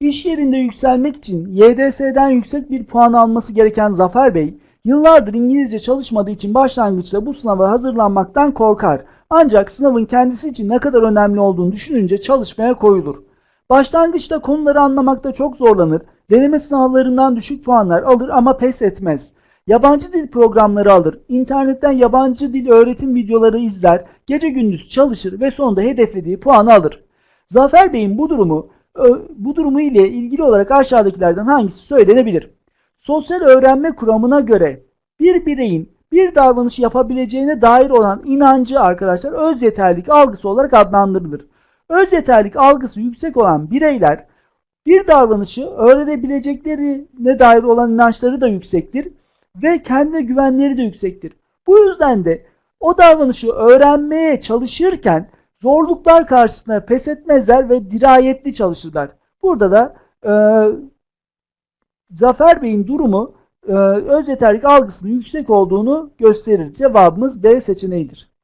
İş yerinde yükselmek için YDS'den yüksek bir puan alması gereken Zafer Bey, yıllardır İngilizce çalışmadığı için başlangıçta bu sınava hazırlanmaktan korkar. Ancak sınavın kendisi için ne kadar önemli olduğunu düşününce çalışmaya koyulur. Başlangıçta konuları anlamakta çok zorlanır, deneme sınavlarından düşük puanlar alır ama pes etmez. Yabancı dil programları alır, internetten yabancı dil öğretim videoları izler, gece gündüz çalışır ve sonunda hedeflediği puanı alır. Zafer Bey'in bu durumu bu durumu ile ilgili olarak aşağıdakilerden hangisi söylenebilir? Sosyal öğrenme kuramına göre bir bireyin bir davranış yapabileceğine dair olan inancı arkadaşlar öz yeterlilik algısı olarak adlandırılır. Öz yeterlilik algısı yüksek olan bireyler bir davranışı öğrenebileceklerine dair olan inançları da yüksektir ve kendine güvenleri de yüksektir. Bu yüzden de o davranışı öğrenmeye çalışırken zorluklar karşısında pes etmezler ve dirayetli çalışırlar. Burada da e, Zafer Bey'in durumu e, öz yeterlik algısının yüksek olduğunu gösterir. Cevabımız D seçeneğidir.